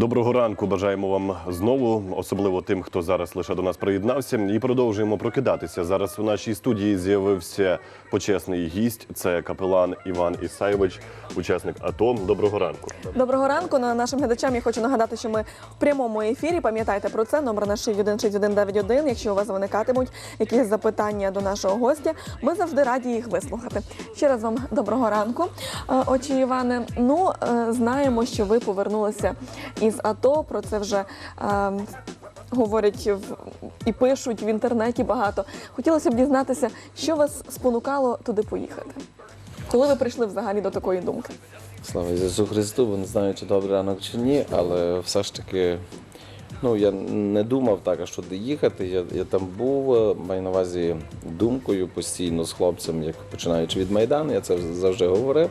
Доброго ранку. Бажаємо вам знову, особливо тим, хто зараз лише до нас приєднався. І продовжуємо прокидатися. Зараз у нашій студії з'явився почесний гість. Це капелан Іван Ісайович, учасник АТО. Доброго ранку. Доброго ранку. На нашим глядачам я хочу нагадати, що ми в прямому ефірі. Пам'ятайте про це. Номер наш 616191. Якщо у вас виникатимуть якісь запитання до нашого гостя, ми завжди раді їх вислухати. Ще раз вам доброго ранку, Е, отче Іване. Ну е, знаємо, що ви повернулися із АТО. Про це вже. е, Говорять і пишуть в інтернеті багато. Хотілося б дізнатися, що вас спонукало туди поїхати. Коли ви прийшли взагалі до такої думки? Слава Ісусу Христу, бо не знаю, чи добрий ранок чи ні, але все ж таки, ну я не думав так, а що де їхати. Я, я там був, е, маю на увазі думкою постійно з хлопцем, як починаючи від Майдану, я це завжди говорив.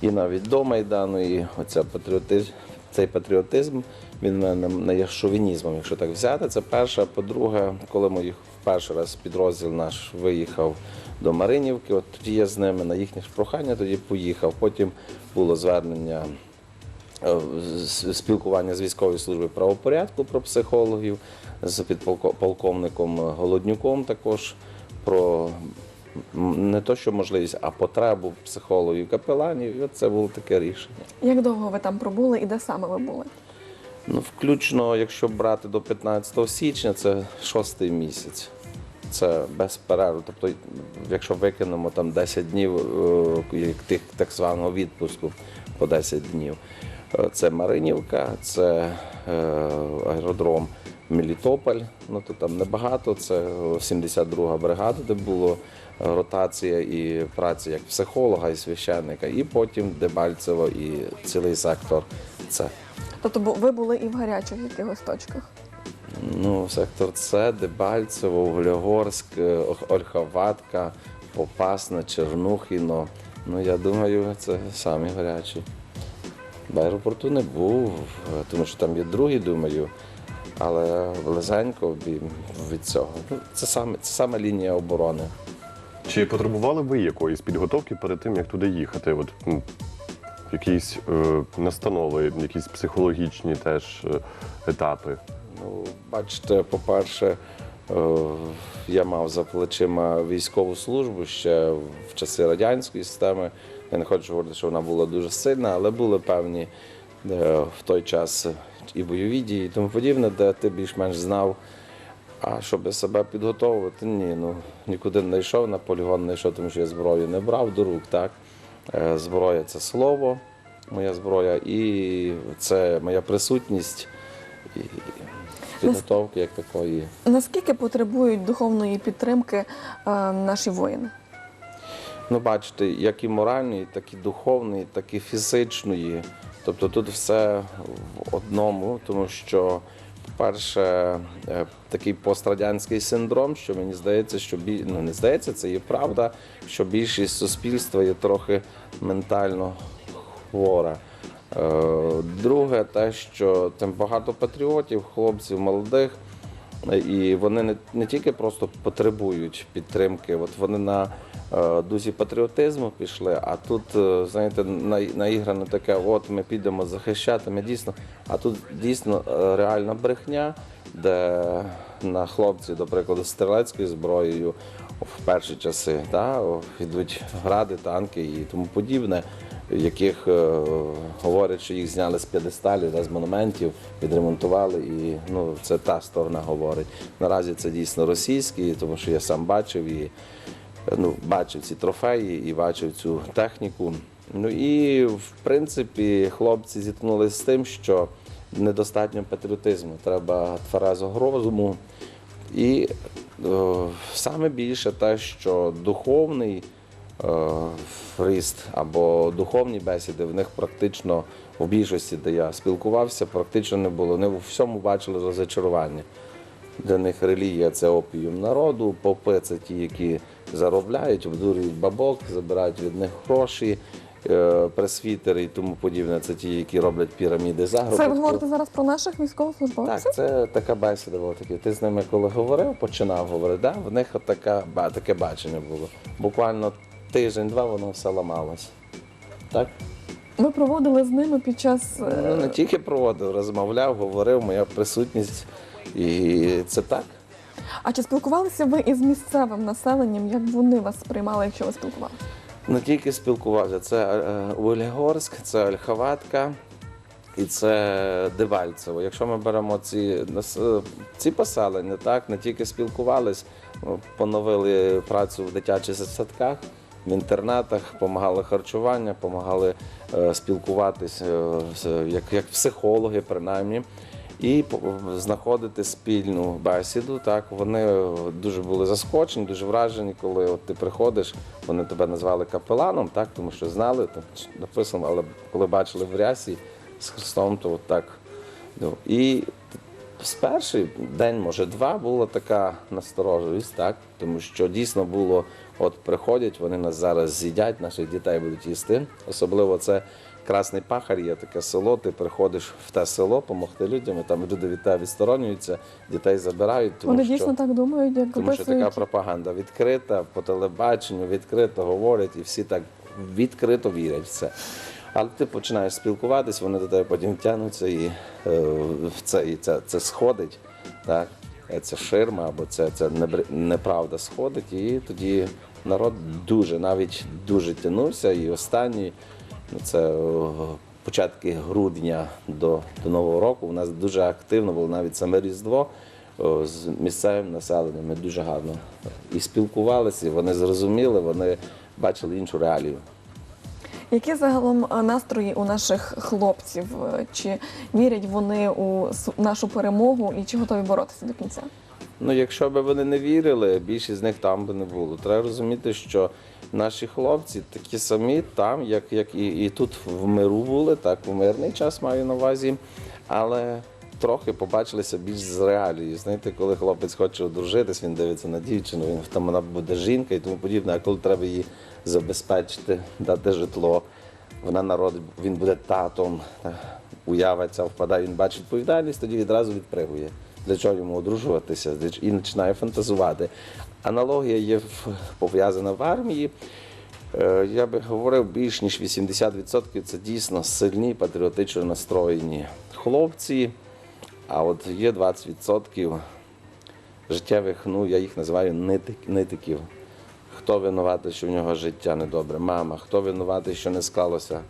І навіть до Майдану, і оця патріотизм, цей патріотизм, він мене не є шовінізмом, якщо так взяти. Це перше. По-друге, коли ми їх перший раз підрозділ наш виїхав до Маринівки, от тоді я з ними на їхнє прохання тоді поїхав. Потім було звернення е, спілкування з військовою службою правопорядку про психологів, з підполковником Голоднюком також про не то, що можливість, а потребу психологів капеланів. І це було таке рішення. Як довго ви там пробули і де саме ви були? Ну, включно, якщо брати до 15 січня, це шостий місяць. Це без перерву. Тобто, якщо викинемо там 10 днів е, як тих так званого відпуску по 10 днів. Е, Це Маринівка, це е, аеродром Мелітополь. Ну то там небагато. Це 72-га бригада, де було ротація і праця як психолога і священника, і потім Дебальцево і цілий сектор. Це Тобто ви були і в гарячих якихось точках. Ну, сектор С, Дебальцево, Углегорськ, Ольховатка, Попасна, Чернухіно. Ну, я думаю, це самі гарячі. В аеропорту не був, тому що там є другі, думаю, але близенько від цього. Ну, це саме, це саме лінія оборони. Чи потребували ви якоїсь підготовки перед тим, як туди їхати? От м, якісь е, настанови, якісь психологічні теж е, етапи. Ну, бачите, по-перше, е, я мав за плечима військову службу ще в часи радянської системи. Я не хочу говорити, що вона була дуже сильна, але були певні е, в той час і бойові дії, і тому подібне, де ти більш-менш знав. А щоб себе підготовувати, ні, ну нікуди не йшов на полігон, не йшов, тому що я зброю не брав до рук. Так? Е, Зброя це слово, моя зброя, і це моя присутність і підготовки як такої. Наскільки потребують духовної підтримки е, наші воїни? Ну, бачите, як і моральної, так і духовної, так і фізичної. Тобто тут все в одному, тому що, по-перше, е, такий пострадянський синдром, що мені здається, що бі... ну, не здається, це є правда, що більшість суспільства є трохи ментально хвора. Е, Друге, те, що там багато патріотів, хлопців, молодих, і вони не, не тільки просто потребують підтримки, от вони на е, дузі патріотизму пішли, а тут, е, знаєте, на- наіграно таке, от ми підемо захищати, ми дійсно, а тут дійсно е, реальна брехня, де на хлопці, до прикладу, стрілецькою зброєю в перші часи та, йдуть гради, танки і тому подібне яких е, говорять, що їх зняли з п'єдесталів, з монументів, відремонтували, і ну, це та сторона говорить. Наразі це дійсно російські, тому що я сам бачив і ну, бачив ці трофеї і бачив цю техніку. Ну і в принципі хлопці зіткнулися з тим, що недостатньо патріотизму, треба тверезого розуму. І е, саме більше те, що духовний ріст або духовні бесіди в них практично в більшості, де я спілкувався, практично не було. Вони в всьому бачили розочарування. Для них релігія це опіум народу, попи це ті, які заробляють, обдурюють бабок, забирають від них гроші, е, пресвітери і тому подібне. Це ті, які роблять піраміди заробітку. Це ви говорите зараз про наших військовослужбовців? Так, це така бесіда була такі. Ти з ними коли говорив, починав говорити, да? в них така, таке бачення було. Буквально тиждень-два воно все ламалось. Так? Ви проводили з ними під час е, Ну, не тільки проводив, розмовляв, говорив, моя присутність. І це так. А чи спілкувалися ви із місцевим населенням? Як вони вас сприймали, якщо ви спілкувалися? Не тільки спілкувався, це е, це Ольховатка і це Дебальцево. Якщо ми беремо ці, нас- ці поселення, так, не тільки спілкувались, о, поновили працю в дитячих садках, в інтернатах, допомагали харчування, допомагали е, спілкуватись е, як, психологи, принаймні. І знаходити спільну бесіду. Так вони е, дуже були заскочені, дуже вражені, коли от ти приходиш. Вони тебе назвали капеланом, так тому що знали там написано, але коли бачили в рясі з Христом, то от так. Ну, і з перший день, може, два, була така настороженість, так тому що дійсно було, от приходять, вони нас зараз з'їдять, наших дітей будуть їсти. Особливо це Красний Пахар, є таке село. Ти приходиш в те село, допомогти людям, і там люди від тебе відсторонюються, дітей забирають. Тому Вони що... дійсно так думають, як Тому що така пропаганда відкрита, по телебаченню відкрито говорять, і всі так відкрито вірять в це. Але ти починаєш спілкуватись, вони до тебе потім тягнуться і, е, в це, і це, це сходить. Так? Це ширма або це, це неправда сходить. І тоді народ дуже, навіть дуже тягнувся. І останній, ну це початки грудня до, до Нового року, у нас дуже активно було навіть саме Різдво з місцевим населенням. Ми дуже гарно і спілкувалися, вони зрозуміли, вони бачили іншу реалію. Які загалом е, настрої у наших хлопців? Е, Чи вірять вони у нашу перемогу і чи готові боротися до кінця? Ну, якщо б вони не вірили, більшість з них там би не було. Треба розуміти, що наші хлопці такі самі там, як, як і, і тут в миру були, так в мирний час маю на увазі, але трохи побачилися більш з реалії. Знаєте, коли хлопець хоче одружитись, він дивиться на дівчину, він там вона буде жінка і тому подібне, а коли треба її забезпечити, дати житло, вона народить, він буде татом, та, уява ця впадає, він бачить відповідальність, тоді відразу відпригує. Для чого йому одружуватися і починає фантазувати. Аналогія є пов'язана в армії. Е, Я би говорив, більш ніж 80% це дійсно сильні патріотично настроєні хлопці. А от є 20% життєвих, ну я їх називаю нитиків. Хто винуватий, що в нього життя недобре? Мама, хто винуватий, що не склалося?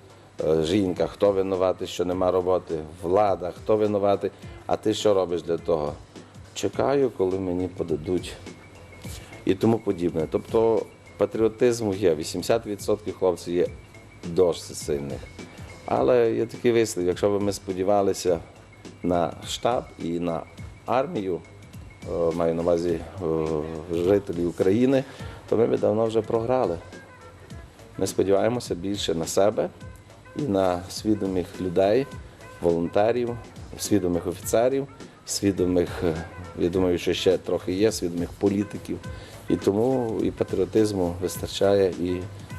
Е, Жінка, хто винуватий, що нема роботи, влада, хто винуватий, а ти що робиш для того? Чекаю, коли мені подадуть і тому подібне. Тобто патріотизму є, 80% хлопців є досить сильних. Але є такий вислів, якщо б ми сподівалися на штаб і на армію, е, маю на увазі е, жителів України, то ми б давно вже програли. Ми сподіваємося більше на себе і на свідомих людей, волонтерів, свідомих офіцерів, свідомих, е, я думаю, що ще трохи є, свідомих політиків. І тому і патріотизму вистачає, і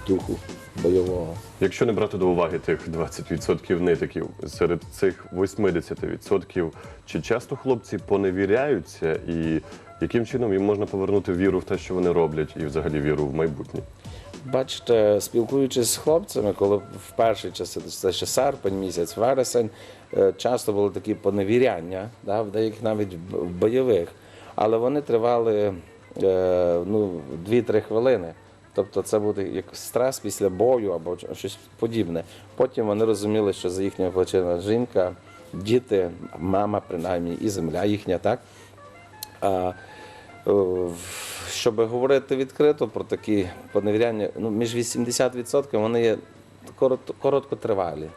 духу бойового. Якщо не брати до уваги тих 20% нитиків, серед цих 80% чи часто хлопці поневіряються, і яким чином їм можна повернути віру в те, що вони роблять, і взагалі віру в майбутнє? Бачите, спілкуючись з хлопцями, коли в перший час, це ще серпень, місяць, вересень, часто були такі поневіряння, да, в деяких навіть бойових, але вони тривали е, ну, 2-3 хвилини. Тобто це буде як стрес після бою або щось подібне. Потім вони розуміли, що за їхньою плечима жінка, діти, мама, принаймні, і земля їхня, так? А, е, щоб говорити відкрито про такі поневіряння, ну, між 80% вони є коротко, короткотривалі.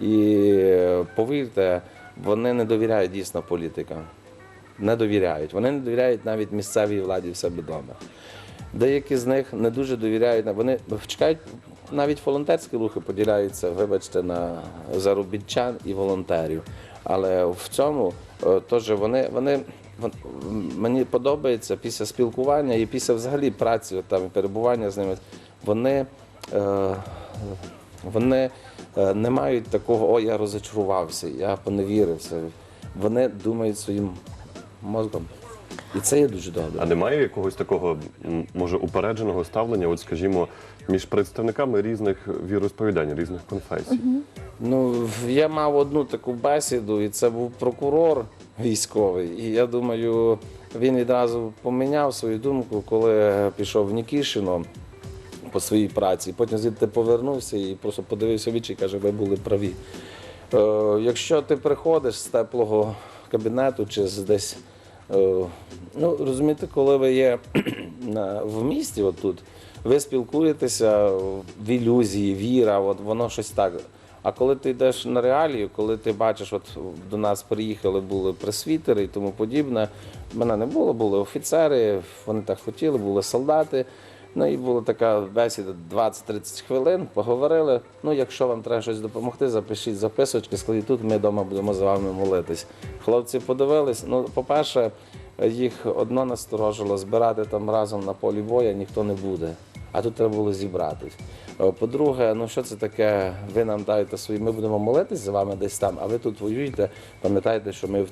І повірте, вони не довіряють дійсно політикам. Не довіряють. Вони не довіряють навіть місцевій владі в себе вдома. Деякі з них не дуже довіряють. Вони чекають, навіть волонтерські рухи поділяються, вибачте, на заробітчан і волонтерів. Але в цьому е, теж вони, вони, вон- мені подобається після спілкування і після взагалі праці, там, перебування з ними, вони, е, вони е, не мають такого, о, я розочарувався, я поневірився. Вони думають своїм мозком. І це є дуже добре. А немає якогось такого, може, упередженого ставлення, от скажімо, між представниками різних віросповідань, різних конфесій? Ну, я мав одну таку бесіду, і це був прокурор військовий. І я думаю, він відразу поміняв свою думку, коли пішов в Нікішино по своїй праці. Потім звідти повернувся і просто подивився в вічі і каже, ви були праві. Е, якщо ти приходиш з теплого кабінету чи з десь. е, Ну, розумієте, коли ви є в місті, отут, ви спілкуєтеся в ілюзії, віра, от воно щось так. А коли ти йдеш на реалію, коли ти бачиш, от до нас приїхали, були пресвітери і тому подібне, мене не було, були офіцери, вони так хотіли, були солдати. Ну і була така бесіда 20-30 хвилин, поговорили. Ну, якщо вам треба щось допомогти, запишіть записочки, складіть тут, ми вдома будемо з вами молитись. Хлопці подивились. Ну, по-перше, їх одно насторожило збирати там разом на полі боя ніхто не буде. А тут треба було зібратись. Е, По-друге, ну що це таке? Ви нам даєте свої, ми будемо молитись за вами десь там, а ви тут воюєте, пам'ятайте, що ми,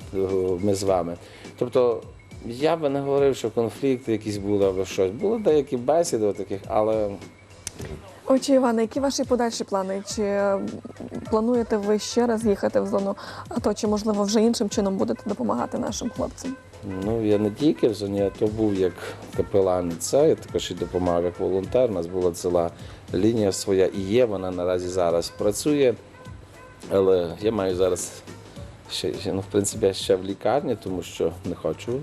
ми з вами. Тобто я би не говорив, що конфлікти якісь були або щось. Були деякі бесіди таких, але Отже, Іване, які ваші подальші плани? Чи е, плануєте ви ще раз їхати в зону АТО, чи можливо вже іншим чином будете допомагати нашим хлопцям? ну я не тільки в зоні, а то був як капелан це, я також і допомагав як волонтер. У нас була ціла лінія своя і є, вона наразі зараз працює. Але я маю зараз ще, ну, в принципі, я ще в лікарні, тому що не хочу.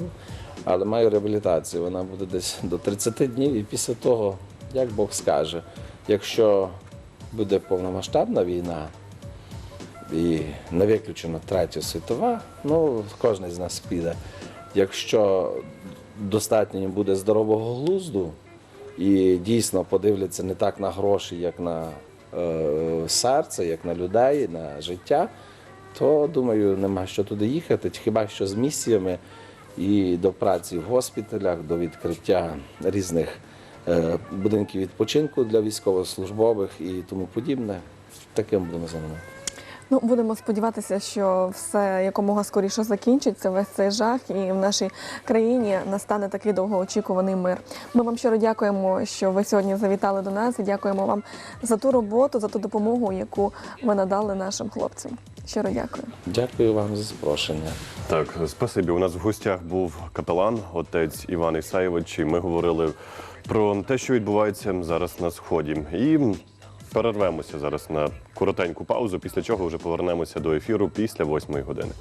Але маю реабілітацію. Вона буде десь до 30 днів, і після того, як Бог скаже, якщо буде повномасштабна війна і не виключено третя світова, ну кожен з нас піде. Якщо достатньо буде здорового глузду і дійсно подивляться не так на гроші, як на е, серце, як на людей, на життя, то думаю, нема що туди їхати, хіба що з місіями і до праці в госпіталях, до відкриття різних е, будинків відпочинку для військовослужбових і тому подібне. Таким будемо займатися. Ну, будемо сподіватися, що все якомога скоріше закінчиться, весь цей жах, і в нашій країні настане такий довгоочікуваний мир. Ми вам щиро дякуємо, що ви сьогодні завітали до нас, і дякуємо вам за ту роботу, за ту допомогу, яку ви надали нашим хлопцям. Щиро дякую. Дякую вам за запрошення. Так, спасибі. У нас в гостях був капелан, отець Іван Ісаєвич. І ми говорили про те, що відбувається зараз на сході. І перервемося зараз на коротеньку паузу, після чого вже повернемося до ефіру після восьмої години.